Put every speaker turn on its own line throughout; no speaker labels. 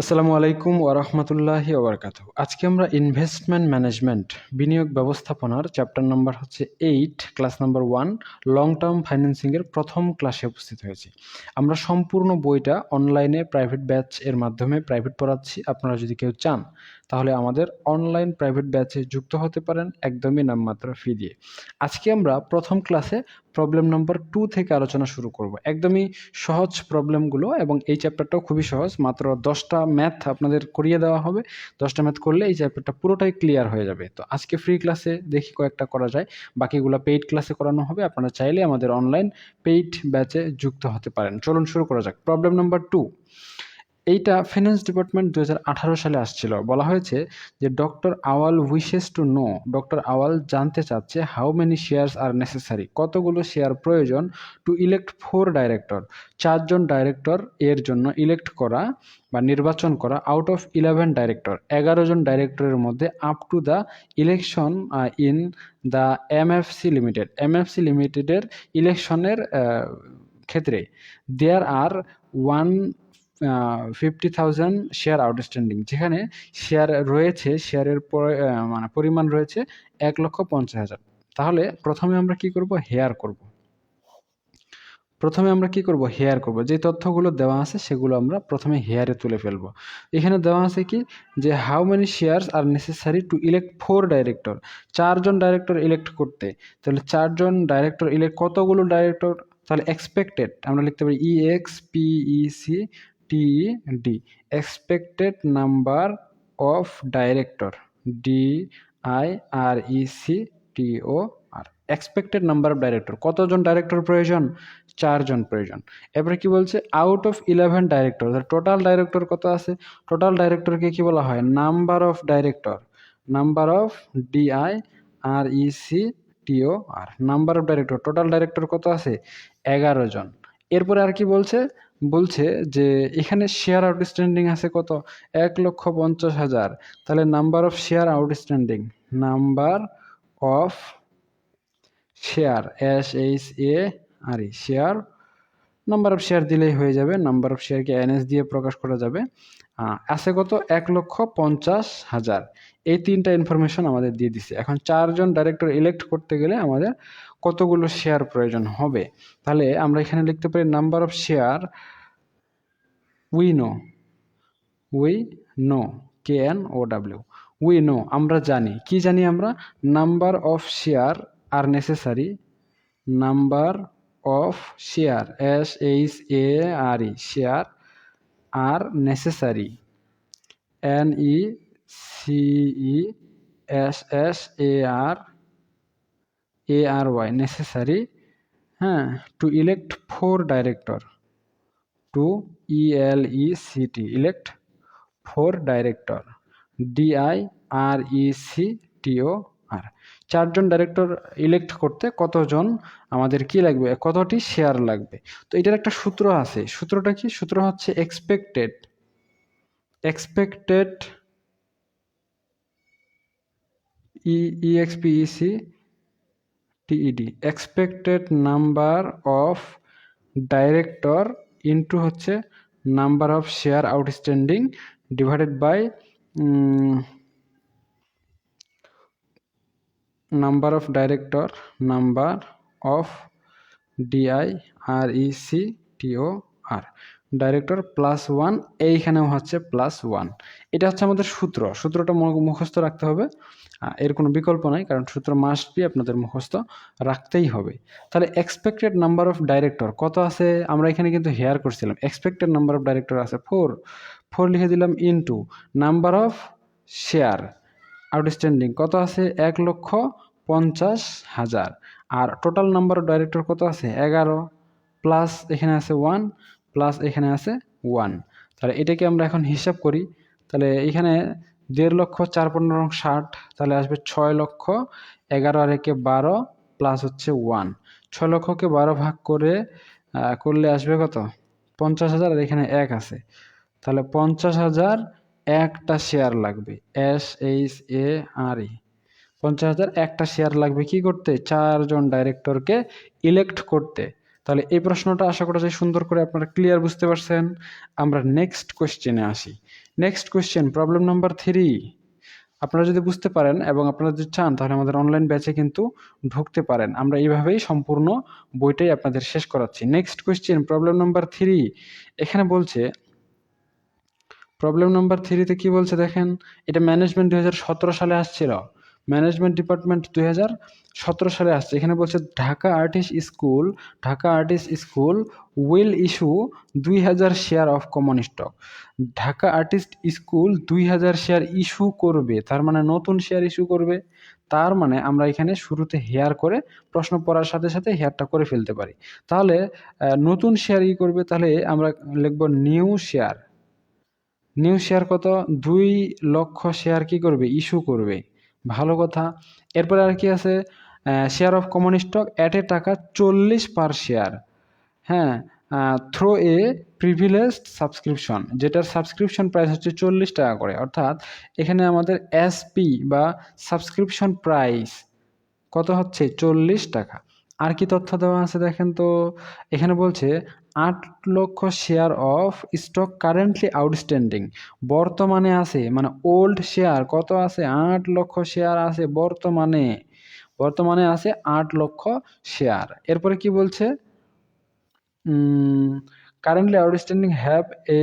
আসসালামু আলাইকুম ওরহমতুল্লাহি ওবরকাত আজকে আমরা ইনভেস্টমেন্ট ম্যানেজমেন্ট বিনিয়োগ ব্যবস্থাপনার চ্যাপ্টার নাম্বার হচ্ছে eight class number one long term ফাইন্যান্সিংয়ের প্রথম ক্লাসে উপস্থিত হয়েছি আমরা সম্পূর্ণ বইটা অনলাইনে প্রাইভেট ব্যাচ এর মাধ্যমে প্রাইভেট পড়াচ্ছি আপনারা যদি কেউ চান তাহলে আমাদের অনলাইন প্রাইভেট ব্যাচে যুক্ত হতে পারেন একদমই নামমাত্র ফি দিয়ে আজকে আমরা প্রথম ক্লাসে প্রবলেম নম্বর টু থেকে আলোচনা শুরু করব একদমই সহজ প্রবলেমগুলো এবং এই চ্যাপ্টারটাও খুবই সহজ মাত্র দশটা ম্যাথ আপনাদের করিয়ে দেওয়া হবে দশটা ম্যাথ করলে এই চ্যাপ্টারটা পুরোটাই ক্লিয়ার হয়ে যাবে তো আজকে ফ্রি ক্লাসে দেখি কয়েকটা করা যায় বাকিগুলো পেইড ক্লাসে করানো হবে আপনারা চাইলে আমাদের অনলাইন পেইড ব্যাচে যুক্ত হতে পারেন চলুন শুরু করা যাক প্রবলেম নম্বর টু এইটা ফিনান্স ডিপার্টমেন্ট দু সালে আসছিল বলা হয়েছে যে doctor Awal wishes to know doctor Awal জানতে চাচ্ছে how many shares are necessary কতগুলো শেয়ার প্রয়োজন টু ইলেক্ট ফোর ডাইরেক্টর চারজন ডাইরেক্টর এর জন্য ইলেক্ট করা বা নির্বাচন করা আউট অফ ইলেভেন ডাইরেক্টর এগারো জন ডাইরেক্টরের মধ্যে up to the election in the MFC limited MFC লিমিটেডের ইলেকশনের ক্ষেত্রে there are one fifty thousand share outstanding যেখানে শেয়ার রয়েছে শেয়ারের মানে পরিমাণ রয়েছে এক লক্ষ পঞ্চাশ হাজার তাহলে প্রথমে আমরা কি করব হেয়ার করব প্রথমে আমরা কি করব হেয়ার করব যে তথ্যগুলো দেওয়া আছে সেগুলো আমরা প্রথমে হেয়ারে তুলে ফেলব এখানে দেওয়া আছে কি যে how many shares are necessary to elect four director চারজন ডাইরেক্টর ইলেক্ট করতে তাহলে চারজন ডাইরেক্টর ইলেক্ট কতগুলো ডাইরেক্টর তাহলে এক্সপেক্টেড আমরা লিখতে পারি E X P E C T D expected number of director D I R E C T O R expected number of director কতজন ডাইরেক্টর প্রয়োজন চারজন প্রয়োজন এবারে কি বলছে out of eleven director total director কত আছে টোটাল ডাইরেক্টরকে কি বলা হয় number of director number of D I R E C O R number of director total director কত আছে এগারো জন এরপরে আর কি বলছে বলছে যে এখানে শেয়ার আউটস্ট্যান্ডিং আছে কত এক লক্ষ পঞ্চাশ হাজার তাহলে number of share outstanding number of share S H A R E share number of share দিলেই হয়ে যাবে নাম্বার অফ শেয়ারকে এনএস দিয়ে প্রকাশ করা যাবে আছে কত এক লক্ষ পঞ্চাশ হাজার এই তিনটা ইনফরমেশন আমাদের দিয়ে দিছে এখন চারজন ডাইরেক্টর ইলেক্ট করতে গেলে আমাদের কতগুলো শেয়ার প্রয়োজন হবে তাহলে আমরা এখানে লিখতে পারি number of share we know we know K N O W we know আমরা জানি কি জানি আমরা number of share are necessary number of share, share, share, are necessary. necessary, necessary, to elect 4 director, to elect, elect 4 director, director, চারজন director elect করতে কতজন আমাদের কি লাগবে কতটি শেয়ার লাগবে তো এটার একটা সূত্র আছে সূত্রটা কি সূত্র হচ্ছে expected expected E E X P E C T E D expected number of director into হচ্ছে number of share outstanding divided by number of director number of D I R E C T O R director plus one এইখানেও হচ্ছে plus one এটা হচ্ছে আমাদের সূত্র সূত্রটা মুখস্থ রাখতে হবে এর কোনো বিকল্প নাই কারণ সূত্র মাস্ট বি আপনাদের মুখস্থ রাখতেই হবে তাহলে এক্সপেক্টেড নাম্বার অফ ডাইরেক্টর কত আছে আমরা এখানে কিন্তু হেয়ার করছিলাম এক্সপেক্টেড নাম্বার অফ ডাইরেক্টর আছে ফোর ফোর লিখে দিলাম into number of share outstanding কত আছে এক লক্ষ পঞ্চাশ হাজার আর টোটাল নাম্বার অফ ডাইরেক্টর কত আছে এগারো প্লাস এখানে আছে ওয়ান প্লাস এখানে আছে ওয়ান তাহলে এটাকে আমরা এখন হিসাব করি তাহলে এখানে দেড় লক্ষ চার পনেরো ষাট তাহলে আসবে ছয় লক্ষ এগারো আর একে বারো প্লাস হচ্ছে ওয়ান ছয় লক্ষকে বারো ভাগ করে করলে আসবে কত পঞ্চাশ হাজার আর এখানে এক আছে তাহলে পঞ্চাশ হাজার একটা শেয়ার লাগবে এস এইচ এ আর ই পঞ্চাশ হাজার একটা শেয়ার লাগবে কি করতে চারজন ডাইরেক্টরকে ইলেক্ট করতে তাহলে এই প্রশ্নটা আশা করা যায় সুন্দর করে আপনারা ক্লিয়ার বুঝতে পারছেন আমরা নেক্সট কোয়েশ্চেনে আসি next question problem number three আপনারা যদি বুঝতে পারেন এবং আপনারা যদি চান তাহলে আমাদের অনলাইন ব্যাচে কিন্তু ঢুকতে পারেন আমরা এইভাবেই সম্পূর্ণ বইটাই আপনাদের শেষ করাচ্ছি next question problem number three এখানে বলছে প্রবলেম নাম্বার থ্রিতে কি বলছে দেখেন এটা ম্যানেজমেন্ট দু সালে আসছিল ম্যানেজমেন্ট ডিপার্টমেন্ট দুই সালে আসছে এখানে বলছে Dhaka artist school Dhaka artist school will issue দুই হাজার share of common stock Dhaka artist school দুই হাজার শেয়ার ইস্যু করবে তার মানে নতুন শেয়ার ইস্যু করবে তার মানে আমরা এখানে শুরুতে হেয়ার করে প্রশ্ন পড়ার সাথে সাথে হেয়ারটা করে ফেলতে পারি তাহলে নতুন শেয়ার ই করবে তাহলে আমরা লিখব নিউ শেয়ার নিউ শেয়ার কত দুই লক্ষ শেয়ার কি করবে ইস্যু করবে ভালো কথা এরপরে আর কি আছে share of common stock at a টাকা চল্লিশ পার শেয়ার হ্যাঁ থ্রো এ প্রিভিলেজ সাবস্ক্রিপশন যেটার সাবস্ক্রিপশন প্রাইস হচ্ছে চল্লিশ টাকা করে অর্থাৎ এখানে আমাদের এসপি বা সাবস্ক্রিপশন প্রাইস কত হচ্ছে চল্লিশ টাকা আর কি তথ্য দেওয়া আছে দেখেন তো এখানে বলছে আট লক্ষ share of stock currently outstanding বর্তমানে আছে মানে ওল্ড শেয়ার কত আছে আট লক্ষ শেয়ার আছে বর্তমানে বর্তমানে আছে আট লক্ষ শেয়ার এরপরে কি বলছে currently outstanding have a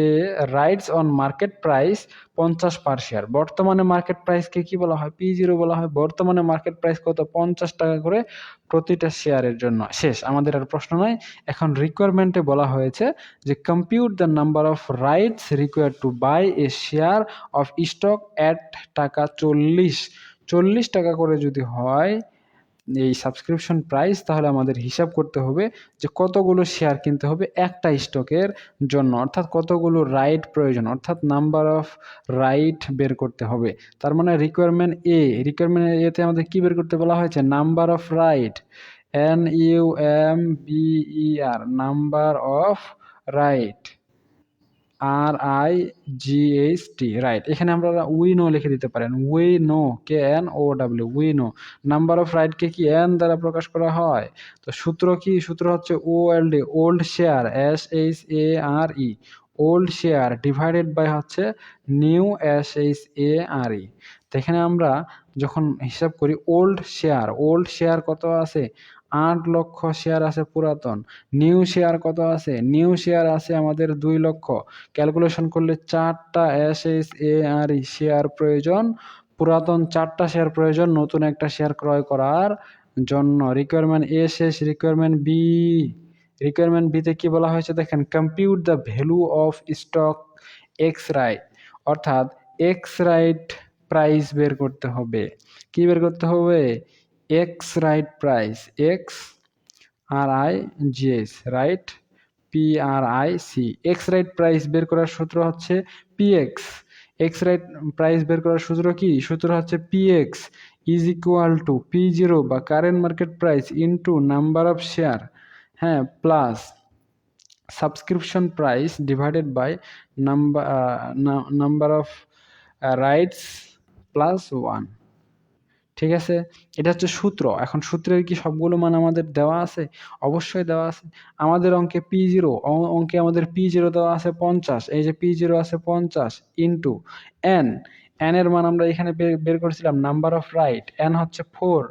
rights on market price পঞ্চাশ পার শেয়ার বর্তমানে মার্কেট প্রাইসকে কি বলা হয় পি জিরো বলা হয় বর্তমানে মার্কেট প্রাইস কত পঞ্চাশ টাকা করে প্রতিটা শেয়ারের জন্য শেষ আমাদের আর প্রশ্ন নয় এখন রিকোয়ারমেন্টে বলা হয়েছে যে compute the number of rights require to buy a share of stock at টাকা চল্লিশ চল্লিশ টাকা করে যদি হয় এই সাবস্ক্রিপশন প্রাইস তাহলে আমাদের হিসাব করতে হবে যে কতগুলো শেয়ার কিনতে হবে একটা স্টকের জন্য অর্থাৎ কতগুলো রাইট প্রয়োজন অর্থাৎ নাম্বার অফ রাইট বের করতে হবে তার মানে রিকোয়ারমেন্ট এ রিকোয়ারমেন্ট এতে আমাদের কী বের করতে বলা হয়েছে number of right N U M B E R number of right R I G H T right এখানে আমরা উই নো লিখে দিতে পারেন we know K N O W we know number of রাইটকে কি এন দ্বারা প্রকাশ করা হয় তো সূত্র কি সূত্র হচ্ছে O L D old share S H A R E old share divided by হচ্ছে new S H A R E তো এখানে আমরা যখন হিসাব করি ওল্ড শেয়ার ওল্ড শেয়ার কত আছে আট লক্ষ শেয়ার আছে পুরাতন নিউ শেয়ার কত আছে নিউ শেয়ার আছে আমাদের দুই লক্ষ ক্যালকুলেশন করলে চারটা S S A R share প্রয়োজন পুরাতন চারটা শেয়ার প্রয়োজন নতুন একটা শেয়ার ক্রয় করার জন্য রিকোয়ারমেন্ট এ শেষ রিকোয়ারমেন্ট বি রিকোয়ারমেন্ট বিতে কি বলা হয়েছে দেখেন compute the value of stock ex right অর্থাৎ এক্স রাইট প্রাইস বের করতে হবে কি বের করতে হবে ex right price X R I G S right P R I C ex right price বের করার সূত্র হচ্ছে P X ex right price বের করার সূত্র কি সূত্র হচ্ছে P X is equal to P zero বা current market price into number of share হ্যাঁ plus subscription price divided by number number of rights plus one ঠিক আছে এটা হচ্ছে সূত্র এখন সূত্রের কি সবগুলো মান আমাদের দেওয়া আছে অবশ্যই দেওয়া আছে আমাদের অঙ্কে পি জিরো অঙ্কে আমাদের পি জিরো দেওয়া আছে পঞ্চাশ এই যে পি জিরো আছে পঞ্চাশ ইন্টু এন এন এর মান আমরা এখানে বের করেছিলাম নাম্বার অফ রাইট এন হচ্ছে ফোর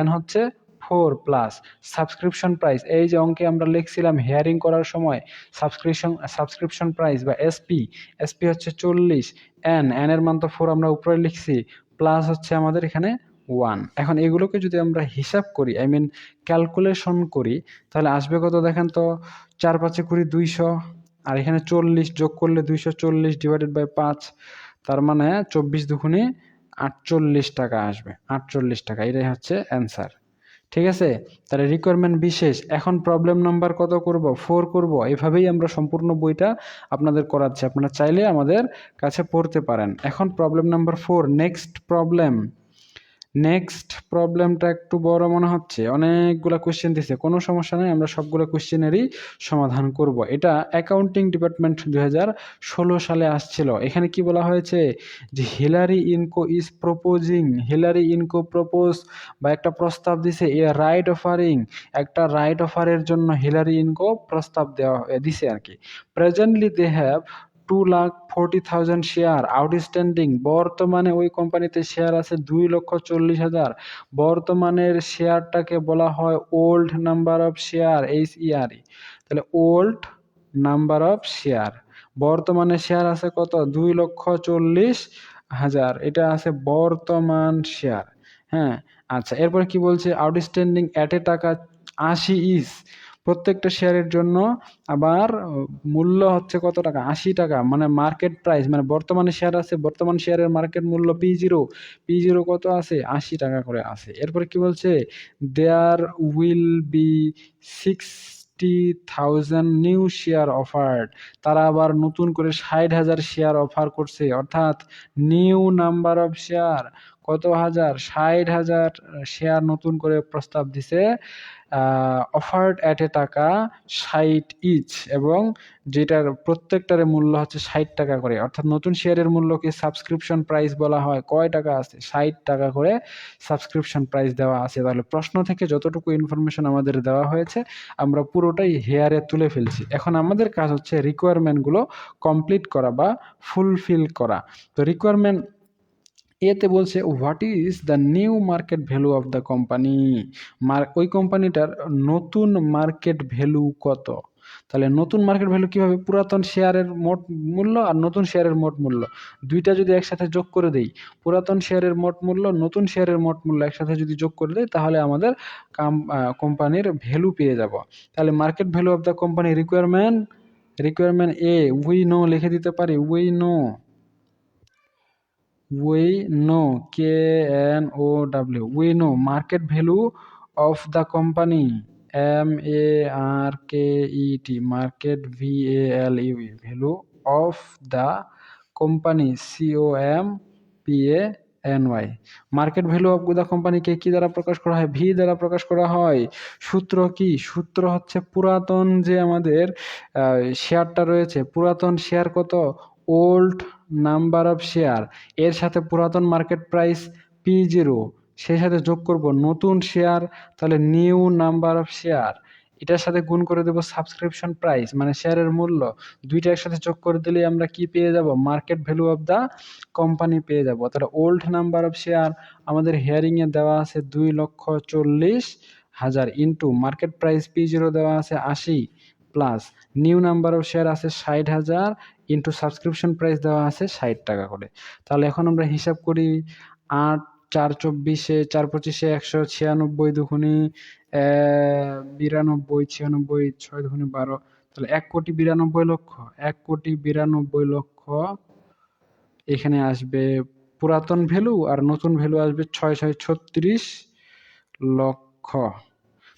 এন হচ্ছে ফোর প্লাস সাবস্ক্রিপশন প্রাইস এই যে অঙ্কে আমরা লিখছিলাম হেয়ারিং করার সময় সাবস্ক্রিপশন সাবস্ক্রিপশন প্রাইস বা এসপি এসপি হচ্ছে চল্লিশ এন এনের এর মান তো ফোর আমরা উপরে লিখছি প্লাস হচ্ছে আমাদের এখানে ওয়ান এখন এগুলোকে যদি আমরা হিসাব করি আই মিন ক্যালকুলেশন করি তাহলে আসবে কত দেখেন তো চার পাঁচে কুড়ি দুইশো আর এখানে চল্লিশ যোগ করলে দুইশো চল্লিশ ডিভাইডেড বাই পাঁচ তার মানে চব্বিশ দুখুনি আটচল্লিশ টাকা আসবে আটচল্লিশ টাকা এটাই হচ্ছে অ্যান্সার ঠিক আছে তাহলে রিকোয়ারমেন্ট বিশেষ এখন প্রবলেম নাম্বার কত করব ফোর করব এভাবেই আমরা সম্পূর্ণ বইটা আপনাদের করাচ্ছি আপনারা চাইলে আমাদের কাছে পড়তে পারেন এখন problem number four next problem next প্রবলেমটা একটু বড় মনে হচ্ছে অনেকগুলো কোয়েশ্চেন দিছে কোনো সমস্যা নেই আমরা সবগুলো কোয়েশ্চেনেরই সমাধান করব এটা অ্যাকাউন্টিং ডিপার্টমেন্ট দু সালে আসছিল এখানে কি বলা হয়েছে যে Hillary Inco is proposing Hillary Inco propose বা একটা প্রস্তাব দিছে এ রাইট অফারিং একটা রাইট অফারের জন্য হিলারি ইনকো প্রস্তাব দেওয়া দিছে আর কি presently they have two lakh forty thousand share outstanding বর্তমানে ওই কোম্পানিতে শেয়ার আছে দুই লক্ষ চল্লিশ হাজার বর্তমানের শেয়ারটাকে বলা হয় ওল্ড নাম্বার অফ শেয়ার এইচ ইয়ারই তাহলে ওল্ড নাম্বার অফ শেয়ার বর্তমানে শেয়ার আছে কত দুই লক্ষ চল্লিশ হাজার এটা আছে বর্তমান শেয়ার হ্যাঁ আচ্ছা এরপর কি বলছে আউটস্ট্যান্ডিং অ্যাট এ টাকা আশি ইস প্রত্যেকটা শেয়ারের জন্য আবার মূল্য হচ্ছে কত টাকা আশি টাকা মানে মার্কেট প্রাইস মানে বর্তমানে শেয়ার আছে বর্তমান শেয়ারের মার্কেট মূল্য পি জিরো পি জিরো কত আছে আশি টাকা করে আছে এরপরে কি বলছে there will be six thousand new share offered তারা আবার নতুন করে ষাট হাজার শেয়ার অফার করছে অর্থাৎ নিউ নাম্বার অফ শেয়ার কত হাজার ষাট হাজার শেয়ার নতুন করে প্রস্তাব দিছে অফার্ড অ্যাট এ টাকা ষাট ইচ এবং যেটার প্রত্যেকটার মূল্য হচ্ছে ষাট টাকা করে অর্থাৎ নতুন শেয়ারের মূল্যকে সাবস্ক্রিপশন প্রাইস বলা হয় কয় টাকা আছে ষাট টাকা করে সাবস্ক্রিপশন প্রাইস দেওয়া আছে তাহলে প্রশ্ন থেকে যতটুকু ইনফরমেশন আমাদের দেওয়া হয়েছে আমরা পুরোটাই হেয়ারে তুলে ফেলছি এখন আমাদের কাজ হচ্ছে রিকোয়ারমেন্টগুলো কমপ্লিট করা বা ফুলফিল করা তো রিকোয়ারমেন্ট এতে বলছে what is the new market value of the company ওই কোম্পানিটার নতুন মার্কেট ভ্যালু কত তাহলে নতুন মার্কেট ভ্যালু কীভাবে পুরাতন শেয়ারের মোট মূল্য আর নতুন শেয়ারের মোট মূল্য দুইটা যদি একসাথে যোগ করে দেই পুরাতন শেয়ারের মোট মূল্য নতুন শেয়ারের মোট মূল্য একসাথে যদি যোগ করে দেয় তাহলে আমাদের কোম্পানির ভ্যালু পেয়ে যাব তাহলে market value of the company requirement requirement A we know লিখে দিতে পারি we know we know K N O W we know market value of the company M A R K e t market v a l value of the company C O M P A N Y market value of the কোম্পানিকে কি দ্বারা প্রকাশ করা হয় V দ্বারা প্রকাশ করা হয় সূত্র কি সূত্র হচ্ছে পুরাতন যে আমাদের শেয়ারটা রয়েছে পুরাতন শেয়ার কত ওল্ড নাম্বার অফ শেয়ার এর সাথে পুরাতন মার্কেট প্রাইস পি জিরো সেই সাথে যোগ করব নতুন শেয়ার তাহলে নিউ নাম্বার অফ শেয়ার এটার সাথে গুণ করে দেব সাবস্ক্রিপশন প্রাইস মানে শেয়ারের মূল্য দুইটা একসাথে যোগ করে দিলে আমরা কি পেয়ে যাব market value of the company পেয়ে যাব তাহলে ওল্ড নাম্বার অফ শেয়ার আমাদের হেয়ারিংয়ে দেওয়া আছে দুই লক্ষ চল্লিশ হাজার into market price P zero দেওয়া আছে আশি plus new number of share আছে ষাট হাজার ইন্টু সাবস্ক্রিপশন প্রাইস দেওয়া আছে ষাট টাকা করে তাহলে এখন আমরা হিসাব করি আট চার চব্বিশে চার পঁচিশে একশো ছিয়ানব্বই দুখুনি বিরানব্বই ছিয়ানব্বই ছয় দুখুনি বারো তাহলে এক কোটি বিরানব্বই লক্ষ এক কোটি বিরানব্বই লক্ষ এখানে আসবে পুরাতন ভ্যালু আর নতুন ভ্যালু আসবে ছয় ছয় ছত্রিশ লক্ষ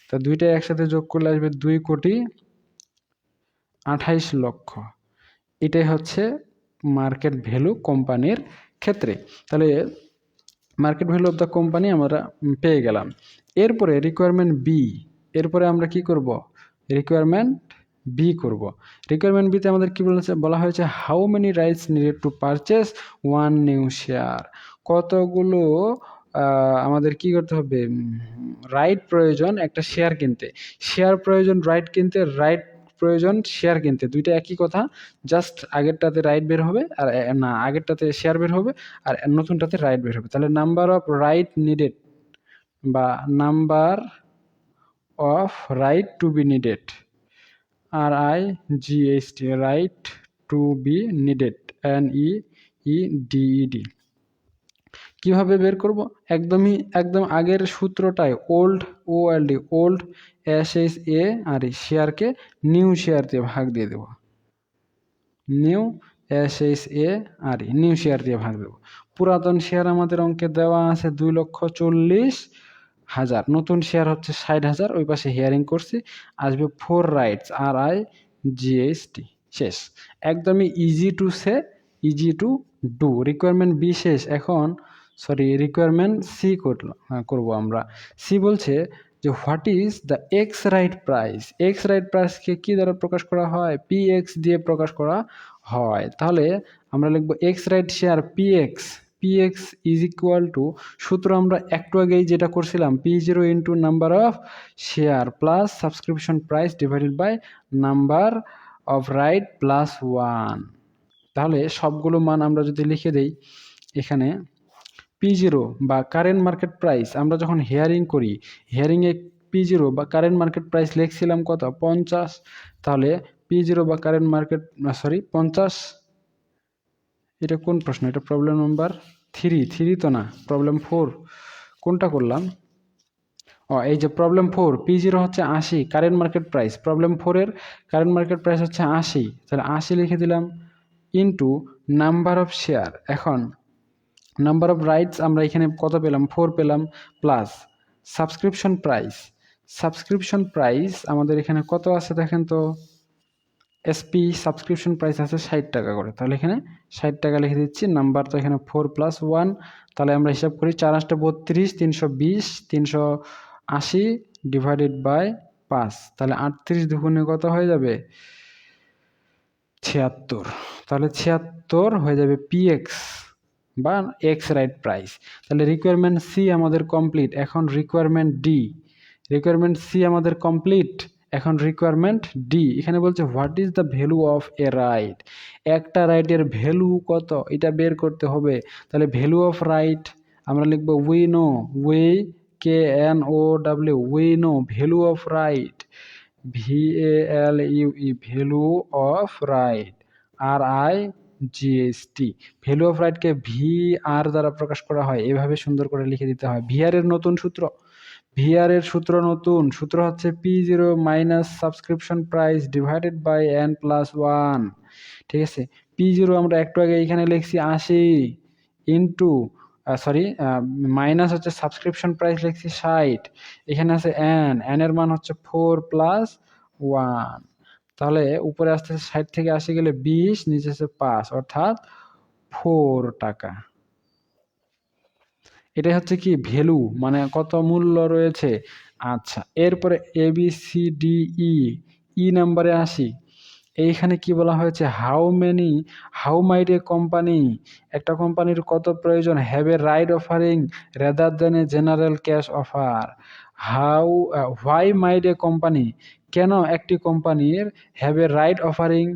তা দুইটা একসাথে যোগ করলে আসবে দুই কোটি আঠাইশ লক্ষ এটাই হচ্ছে মার্কেট ভ্যালু কোম্পানির ক্ষেত্রে তাহলে market value of the company আমরা পেয়ে গেলাম এরপরে রিকোয়ারমেন্ট বি এরপরে আমরা কি করব রিকোয়ারমেন্ট বি করব রিকোয়ারমেন্ট বিতে আমাদের কী বলেছে বলা হয়েছে how many rights needed to purchase one new share কতগুলো আমাদের কি করতে হবে রাইট প্রয়োজন একটা শেয়ার কিনতে শেয়ার প্রয়োজন রাইট কিনতে রাইট প্রয়োজন শেয়ার কিনতে দুইটা একই কথা জাস্ট আগেরটাতে রাইট বের হবে আর না আগেরটাতে শেয়ার বের হবে আর নতুনটাতে রাইট বের হবে তাহলে নাম্বার অফ রাইট নিডেড বা number of right to be needed R I G T right to be needed N E E D কিভাবে বের করব একদমই একদম আগের সূত্রটায় old O L D old S S A R এই শেয়ারকে new share দিয়ে ভাগ দিয়ে দেব new S S A R new share দিয়ে ভাগ দেব পুরাতন শেয়ার আমাদের অঙ্কে দেওয়া আছে দুই লক্ষ চল্লিশ হাজার নতুন শেয়ার হচ্ছে ষাট হাজার ওই পাশে হিয়ারিং করছি আসবে four rights R I GST শেষ একদমই easy to say easy to do requirement বিশেষ এখন সরি রিকোয়ারমেন্ট সি করব আমরা সি বলছে যে what is the X right price X right প্রাইসকে কী দ্বারা প্রকাশ করা হয় পি এক্স দিয়ে প্রকাশ করা হয় তাহলে আমরা লিখব X right share P X P X is equal to সূত্র আমরা একটু আগেই যেটা করছিলাম P zero into number of share plus subscription price divided by number of right plus one তাহলে সবগুলো মান আমরা যদি লিখে দেই এখানে পি জিরো বা কারেন্ট মার্কেট প্রাইস আমরা যখন হেয়ারিং করি হেয়ারিংয়ে পি জিরো বা কারেন্ট মার্কেট প্রাইস লিখছিলাম কত পঞ্চাশ তাহলে পি জিরো বা কারেন্ট মার্কেট সরি পঞ্চাশ এটা কোন প্রশ্ন এটা প্রবলেম নম্বর থ্রি থ্রি তো না প্রবলেম ফোর কোনটা করলাম ও এই যে প্রবলেম ফোর পি জিরো হচ্ছে আশি কারেন্ট মার্কেট প্রাইস প্রবলেম ফোরের কারেন্ট মার্কেট প্রাইস হচ্ছে আশি তাহলে আশি লিখে দিলাম ইন্টু নাম্বার অফ শেয়ার এখন নাম্বার অফ রাইটস আমরা এখানে কত পেলাম ফোর পেলাম plus subscription price subscription price আমাদের এখানে কত আছে দেখেন তো এসপি সাবস্ক্রিপশন প্রাইস আছে ষাট টাকা করে তাহলে এখানে ষাট টাকা লিখে দিচ্ছি নাম্বার তো এখানে ফোর প্লাস ওয়ান তাহলে আমরা হিসাব করি চার আটটা বত্রিশ তিনশো বিশ তিনশো আশি ডিভাইডেড বাই পাঁচ তাহলে আটত্রিশ দুগুণে কত হয়ে যাবে ছিয়াত্তর তাহলে ছিয়াত্তর হয়ে যাবে পিএক্স বা এক্স রাইট প্রাইস তাহলে রিকোয়ারমেন্ট সি আমাদের কমপ্লিট এখন রিকোয়ারমেন্ট ডি রিকোয়ারমেন্ট সি আমাদের কমপ্লিট এখন রিকোয়ারমেন্ট ডি এখানে বলছে what is the value of a right একটা রাইটের ভ্যালু কত এটা বের করতে হবে তাহলে ভ্যালু অফ রাইট আমরা লিখব we know we K N O W we know value of right V A L U E value of right R I G S T value of রাইটকে V R দ্বারা প্রকাশ করা হয় এভাবে সুন্দর করে লিখে দিতে হয় ভিআর এর নতুন সূত্র ভিআর এর সূত্র নতুন সূত্র হচ্ছে P zero minus subscription price divided by N plus one ঠিক আছে পি জিরো আমরা একটু আগে এখানে লিখছি আশি ইন্টু সরি মাইনাস হচ্ছে সাবস্ক্রিপশন প্রাইস লিখছি ষাট এখানে আছে এন এন এর মান হচ্ছে ফোর প্লাস ওয়ান তাহলে উপরে আসতে ষাট থেকে আশি গেলে বিশ নিচে আসে পাঁচ অর্থাৎ ফোর টাকা এটাই হচ্ছে কি ভ্যালু মানে কত মূল্য রয়েছে আচ্ছা এরপরে A B C D E E নাম্বারে আসি এইখানে কি বলা হয়েছে how many how might a company একটা কোম্পানির কত প্রয়োজন have a right offering rather than a general cash offer how why might a company কেন একটি কোম্পানির have a right offering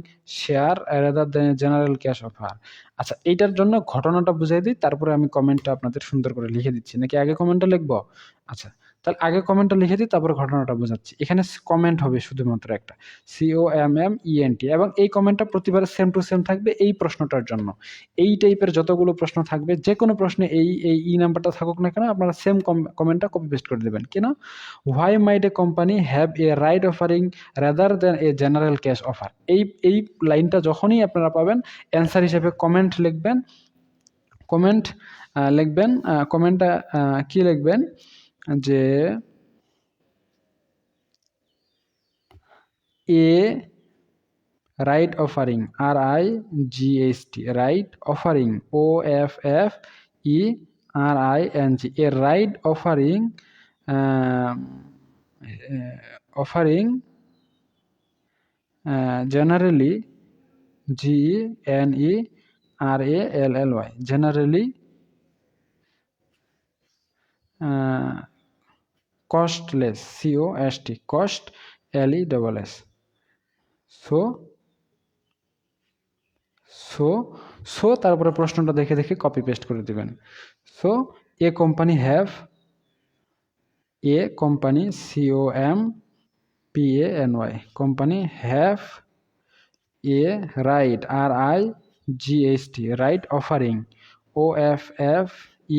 share rather than general cash offer আচ্ছা এইটার জন্য ঘটনাটা বুঝাই দিই তারপরে আমি কমেন্টটা আপনাদের সুন্দর করে লিখে দিচ্ছি নাকি আগে কমেন্টটা লিখবো আচ্ছা তাহলে আগে কমেন্টটা লিখে দিই তারপর ঘটনাটা বোঝাচ্ছি এখানে কমেন্ট হবে শুধুমাত্র একটা সিও এম এম ইএনটি এবং এই কমেন্টটা প্রতিবার সেম টু সেম থাকবে এই প্রশ্নটার জন্য এই টাইপের যতগুলো প্রশ্ন থাকবে যে কোনো প্রশ্নে এই এই ই e নাম্বারটা থাকুক না কেন আপনারা সেম কমেন্টটা কপি পেস্ট করে দেবেন কেন why might a company have a right offering rather than a general cash offer এই এই লাইনটা যখনই আপনারা পাবেন অ্যান্সার হিসেবে কমেন্ট লিখবেন কমেন্ট লিখবেন কমেন্টটা কী লিখবেন যে a right offering R I G H T right offering O F F E R I N G a right offering offering generally G E N E R A L L Y generally costless C O S T cost L E double S so so so তারপরে প্রশ্নটা দেখে দেখে copy paste করে দেবেন so a company have a company C O M P A N Y company have a right R I G H T right offering O F F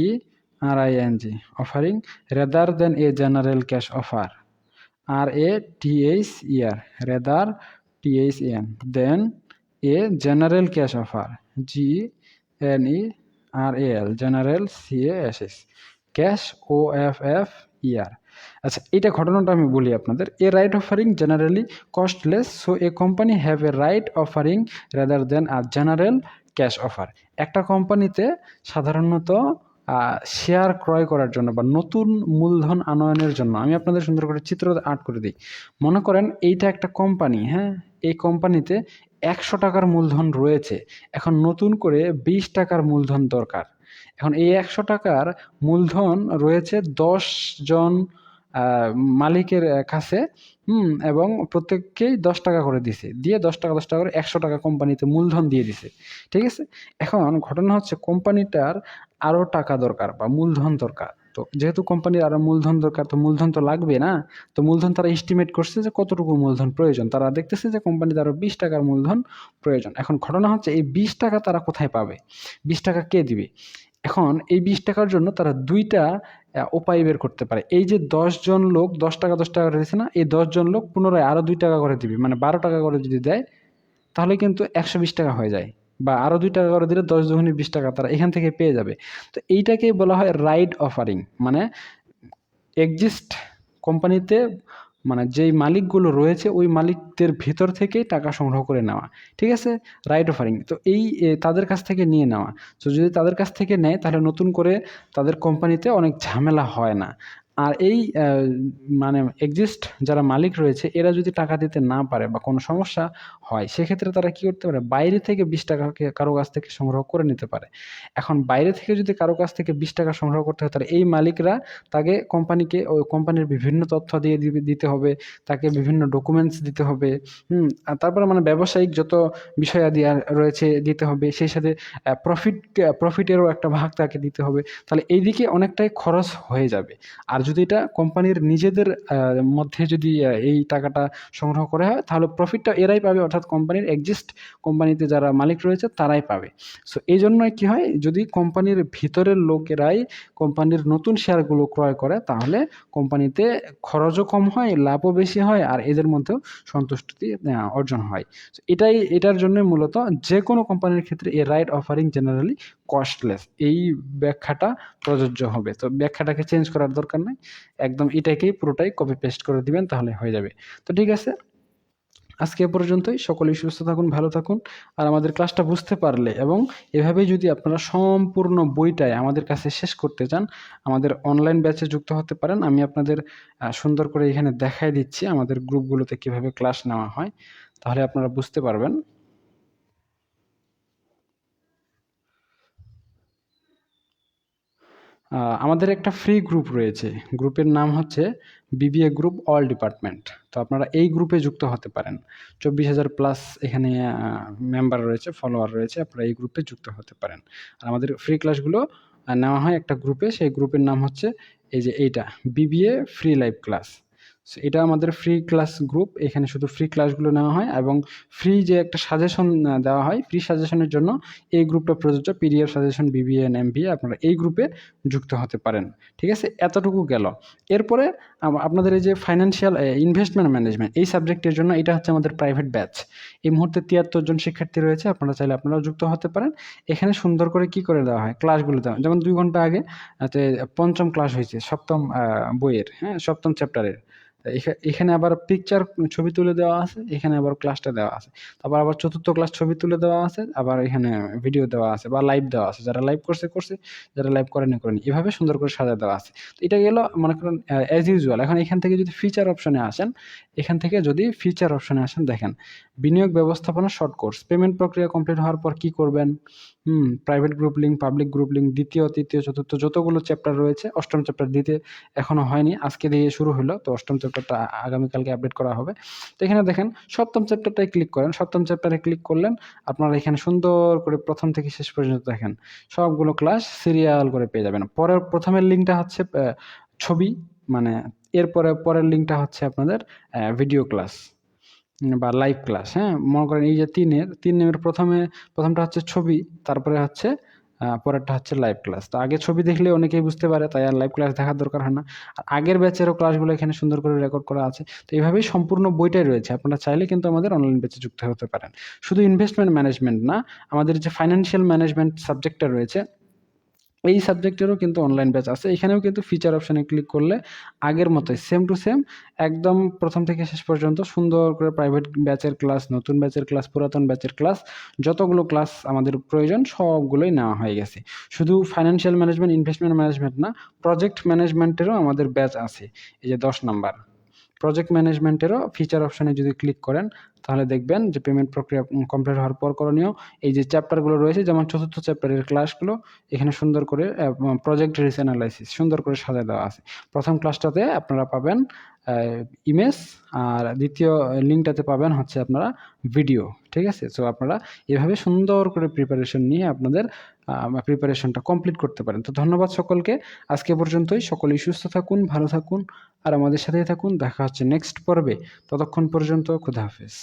E R I N G offering rather than a general cash offer R A T H E R rather T H N then a general cash offer G N E R A L general C A S S cash O F F E R আচ্ছা এইটা ঘটনাটা আমি বলি আপনাদের a right offering generally costless so a company have a right offering rather than a general cash offer একটা কোম্পানিতে সাধারণত share ক্রয় করার জন্য বা নতুন মূলধন আনয়নের জন্য আমি আপনাদের সুন্দর করে চিত্র আর্ট করে দিই মনে করেন এইটা একটা কোম্পানি হ্যাঁ এই কোম্পানিতে একশো টাকার মূলধন রয়েছে এখন নতুন করে বিশ টাকার মূলধন দরকার এখন এই একশো টাকার মূলধন রয়েছে দশ জন মালিকের কাছে হুম এবং প্রত্যেককেই দশ টাকা করে দিছে দিয়ে দশ টাকা দশ টাকা করে একশো টাকা কোম্পানিতে মূলধন দিয়ে দিছে ঠিক আছে এখন ঘটনা হচ্ছে কোম্পানিটার আরও টাকা দরকার বা মূলধন দরকার তো যেহেতু কোম্পানির আরও মূলধন দরকার তো মূলধন তো লাগবে না তো মূলধন তারা এস্টিমেট করছে যে কতটুকু মূলধন প্রয়োজন তারা দেখতেছে যে কোম্পানিতে আরও বিশ টাকার মূলধন প্রয়োজন এখন ঘটনা হচ্ছে এই বিশ টাকা তারা কোথায় পাবে বিশ টাকা কে দিবে এখন এই বিশ টাকার জন্য তারা দুইটা উপায় বের করতে পারে এই যে জন লোক দশ টাকা দশ টাকা করে দিচ্ছে না এই জন লোক পুনরায় আরও দুই টাকা করে দিবে মানে বারো টাকা করে যদি দেয় তাহলে কিন্তু একশো বিশ টাকা হয়ে যায় বা আরও দুই টাকা করে দিলে দশ দুগুণে বিশ টাকা তারা এখান থেকে পেয়ে যাবে তো এইটাকেই বলা হয় রাইড অফারিং মানে এক্সিস্ট কোম্পানিতে মানে যেই মালিকগুলো রয়েছে ওই মালিকদের ভেতর থেকে টাকা সংগ্রহ করে নেওয়া ঠিক আছে রাইট অফারিং তো এই তাদের কাছ থেকে নিয়ে নেওয়া তো যদি তাদের কাছ থেকে নেয় তাহলে নতুন করে তাদের কোম্পানিতে অনেক ঝামেলা হয় না আর এই মানে এক্সিস্ট যারা মালিক রয়েছে এরা যদি টাকা দিতে না পারে বা কোনো সমস্যা হয় সেক্ষেত্রে তারা কি করতে পারে বাইরে থেকে বিশ টাকা কারো কাছ থেকে সংগ্রহ করে নিতে পারে এখন বাইরে থেকে যদি কারো কাছ থেকে বিশ টাকা সংগ্রহ করতে হয় তাহলে এই মালিকরা তাকে কোম্পানিকে ওই কোম্পানির বিভিন্ন তথ্য দিয়ে দিতে হবে তাকে বিভিন্ন ডকুমেন্টস দিতে হবে হুম তারপরে মানে ব্যবসায়িক যত বিষয়াদি রয়েছে দিতে হবে সেই সাথে প্রফিট প্রফিটেরও একটা ভাগ তাকে দিতে হবে তাহলে এই দিকে অনেকটাই খরচ হয়ে যাবে আর যদি এটা কোম্পানির নিজেদের মধ্যে যদি এই টাকাটা সংগ্রহ করা হয় তাহলে প্রফিটটা এরাই পাবে অর্থাৎ কোম্পানির এক্সিস্ট কোম্পানিতে যারা মালিক রয়েছে তারাই পাবে সো এই জন্য কী হয় যদি কোম্পানির ভিতরের লোকেরাই কোম্পানির নতুন শেয়ারগুলো ক্রয় করে তাহলে কোম্পানিতে খরচও কম হয় লাভও বেশি হয় আর এদের মধ্যেও সন্তুষ্টি অর্জন হয় এটাই এটার জন্য মূলত যে কোনো কোম্পানির ক্ষেত্রে a right offering generally costless এই ব্যাখ্যাটা প্রযোজ্য হবে তো ব্যাখ্যাটাকে চেঞ্জ করার দরকার নাই একদম এটাকেই পুরোটাই কপি পেস্ট করে দিবেন তাহলে হয়ে যাবে তো ঠিক আছে আজকে এ পর্যন্তই সকলেই সুস্থ থাকুন ভালো থাকুন আর আমাদের ক্লাসটা বুঝতে পারলে এবং এভাবে যদি আপনারা সম্পূর্ণ বইটাই আমাদের কাছে শেষ করতে চান আমাদের অনলাইন ব্যাচে যুক্ত হতে পারেন আমি আপনাদের সুন্দর করে এখানে দেখাই দিচ্ছি আমাদের গ্রুপগুলোতে কিভাবে ক্লাস নেওয়া হয় তাহলে আপনারা বুঝতে পারবেন আমাদের একটা ফ্রি গ্রুপ রয়েছে গ্রুপের নাম হচ্ছে বিবিএ গ্রুপ অল ডিপার্টমেন্ট তো আপনারা এই গ্রুপে যুক্ত হতে পারেন চব্বিশ হাজার প্লাস এখানে মেম্বার রয়েছে ফলোয়ার রয়েছে আপনারা এই গ্রুপে যুক্ত হতে পারেন আর আমাদের ফ্রি ক্লাসগুলো নেওয়া হয় একটা গ্রুপে সেই গ্রুপের নাম হচ্ছে এই যে এইটা বিবিএ ফ্রি লাইভ ক্লাস এটা আমাদের ফ্রি ক্লাস গ্রুপ এখানে শুধু ফ্রি ক্লাসগুলো নেওয়া হয় এবং ফ্রি যে একটা সাজেশন দেওয়া হয় ফ্রি সাজেশনের জন্য এই গ্রুপটা প্রযোজ্য পিডিএফ সাজেশন বিবিএন এমবিএ আপনারা এই গ্রুপে যুক্ত হতে পারেন ঠিক আছে এতটুকু গেল এরপরে আপনাদের এই যে ফাইন্যান্সিয়াল ইনভেস্টমেন্ট ম্যানেজমেন্ট এই সাবজেক্টের জন্য এটা হচ্ছে আমাদের প্রাইভেট ব্যাচ এই মুহূর্তে তিয়াত্তর জন শিক্ষার্থী রয়েছে আপনারা চাইলে আপনারা যুক্ত হতে পারেন এখানে সুন্দর করে কি করে দেওয়া হয় ক্লাসগুলো দেওয়া যেমন দুই ঘন্টা আগে পঞ্চম ক্লাস হয়েছে সপ্তম বইয়ের হ্যাঁ সপ্তম চ্যাপ্টারের এখানে আবার পিকচার ছবি তুলে দেওয়া আছে এখানে আবার ক্লাসটা দেওয়া আছে তারপর আবার চতুর্থ ক্লাস ছবি তুলে দেওয়া আছে আবার এখানে ভিডিও দেওয়া আছে বা লাইভ দেওয়া আছে যারা লাইভ করছে করছে যারা লাইভ করেনি করেনি এভাবে সুন্দর করে সাজা দেওয়া আছে তো এটা গেল মনে করেন অ্যাজ ইউজুয়াল এখন এখান থেকে যদি ফিচার অপশনে আসেন এখান থেকে যদি ফিচার অপশনে আসেন দেখেন বিনিয়োগ ব্যবস্থাপনা শর্ট কোর্স পেমেন্ট প্রক্রিয়া কমপ্লিট হওয়ার পর কি করবেন হুম private group link public group link দ্বিতীয় তৃতীয় চতুর্থ যতগুলো চ্যাপ্টার রয়েছে অষ্টম চ্যাপ্টার দিতে এখনও হয়নি আজকে দিয়ে শুরু হলো তো অষ্টম চ্যাপ্টার চ্যাপ্টারটা আগামীকালকে আপডেট করা হবে তো এখানে দেখেন সপ্তম চ্যাপ্টারটায় ক্লিক করেন সপ্তম চ্যাপ্টারে ক্লিক করলেন আপনারা এখানে সুন্দর করে প্রথম থেকে শেষ পর্যন্ত দেখেন সবগুলো ক্লাস সিরিয়াল করে পেয়ে যাবেন পরের প্রথমের লিঙ্কটা হচ্ছে ছবি মানে এরপরে পরের লিঙ্কটা হচ্ছে আপনাদের ভিডিও ক্লাস বা লাইভ ক্লাস হ্যাঁ মনে করেন এই যে তিনের তিন নেমের প্রথমে প্রথমটা হচ্ছে ছবি তারপরে হচ্ছে পরেরটা হচ্ছে লাইভ ক্লাস তো আগে ছবি দেখলে অনেকেই বুঝতে পারে তাই আর লাইভ ক্লাস দেখার দরকার হয় না আর আগের ব্যাচেরও ক্লাসগুলো এখানে সুন্দর করে রেকর্ড করা আছে তো এইভাবেই সম্পূর্ণ বইটাই রয়েছে আপনারা চাইলে কিন্তু আমাদের অনলাইন ব্যাচে যুক্ত হতে পারেন শুধু ইনভেস্টমেন্ট ম্যানেজমেন্ট না আমাদের যে ফাইন্যান্সিয়াল ম্যানেজমেন্ট সাবজেক্টটা রয়েছে এই সাবজেক্টেরও কিন্তু অনলাইন ব্যাচ আছে এখানেও কিন্তু ফিচার অপশানে ক্লিক করলে আগের মতোই সেম টু সেম একদম প্রথম থেকে শেষ পর্যন্ত সুন্দর করে প্রাইভেট ব্যাচের ক্লাস নতুন ব্যাচের ক্লাস পুরাতন ব্যাচের ক্লাস যতগুলো ক্লাস আমাদের প্রয়োজন সবগুলোই নেওয়া হয়ে গেছে শুধু ফাইন্যান্সিয়াল ম্যানেজমেন্ট ইনভেস্টমেন্ট ম্যানেজমেন্ট না প্রজেক্ট ম্যানেজমেন্টেরও আমাদের ব্যাচ আছে এই যে দশ নাম্বার প্রজেক্ট ম্যানেজমেন্টেরও ফিচার অপশানে যদি ক্লিক করেন তাহলে দেখবেন যে পেমেন্ট প্রক্রিয়া কমপ্লিট হওয়ার পর করণীয় এই যে চ্যাপ্টারগুলো রয়েছে যেমন চতুর্থ চ্যাপ্টারের ক্লাসগুলো এখানে সুন্দর করে প্রজেক্ট রিস অ্যানালাইসিস সুন্দর করে সাজায় দেওয়া আছে প্রথম ক্লাসটাতে আপনারা পাবেন ইমেজ আর দ্বিতীয় লিঙ্কটাতে পাবেন হচ্ছে আপনারা ভিডিও ঠিক আছে সো আপনারা এভাবে সুন্দর করে প্রিপারেশন নিয়ে আপনাদের প্রিপারেশনটা কমপ্লিট করতে পারেন তো ধন্যবাদ সকলকে আজকে পর্যন্তই সকলেই সুস্থ থাকুন ভালো থাকুন আর আমাদের সাথেই থাকুন দেখা হচ্ছে নেক্সট পর্বে ততক্ষণ পর্যন্ত খুদা হাফেজ